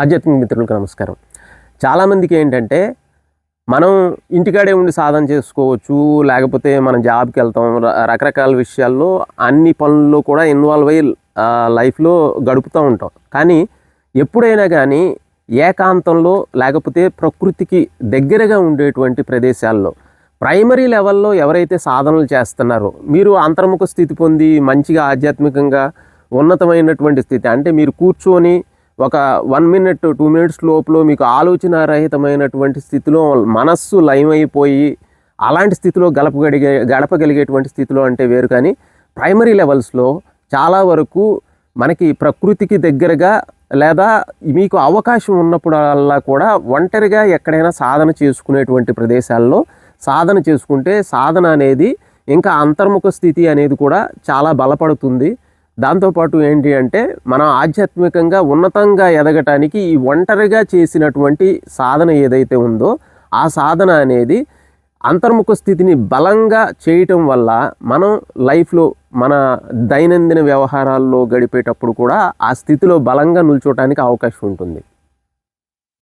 ఆధ్యాత్మిక మిత్రులకు నమస్కారం. చాలామందికి ఏంటంటే మనం ఇంటికాడే ఉండి సాధన చేసుకోవచ్చు లేకపోతే మనం జాబ్కి వెళ్తాం రకరకాల విషయాల్లో అన్ని పనుల్లో కూడా ఇన్వాల్వ్ అయ్యి లైఫ్లో గడుపుతూ ఉంటాం. కానీ ఎప్పుడైనా కానీ ఏకాంతంలో లేకపోతే ప్రకృతికి దగ్గరగా ఉండేటువంటి ప్రదేశాల్లో ప్రైమరీ లెవెల్లో ఎవరైతే సాధనలు చేస్తున్నారో మీరు అంతర్ముఖ స్థితి పొంది మంచిగా ఆధ్యాత్మికంగా ఉన్నతమైనటువంటి స్థితి అంటే మీరు కూర్చొని ఒక వన్ మినిట్ టూ మినిట్స్ లోపల మీకు ఆలోచన రహితమైనటువంటి స్థితిలో మనస్సు లయమైపోయి అలాంటి స్థితిలో గడపగడిగే గడపగలిగేటువంటి స్థితిలో అంటే వేరు. కానీ ప్రైమరీ లెవెల్స్లో చాలా వరకు మనకి ప్రకృతికి దగ్గరగా లేదా మీకు అవకాశం ఉన్నప్పుడల్లా కూడా ఒంటరిగా ఎక్కడైనా సాధన చేసుకునేటువంటి ప్రదేశాల్లో సాధన చేసుకుంటే సాధన అనేది ఇంకా అంతర్ముఖ స్థితి అనేది కూడా చాలా బలపడుతుంది. దాంతోపాటు ఏంటి అంటే మనం ఆధ్యాత్మికంగా ఉన్నతంగా ఎదగటానికి ఈ ఒంటరిగా చేసినటువంటి సాధన ఏదైతే ఉందో ఆ సాధన అనేది అంతర్ముఖ స్థితిని బలంగా చేయటం వల్ల మనం లైఫ్లో మన దైనందిన వ్యవహారాల్లో గడిపేటప్పుడు కూడా ఆ స్థితిలో బలంగా నిల్చోటానికి అవకాశం ఉంటుంది.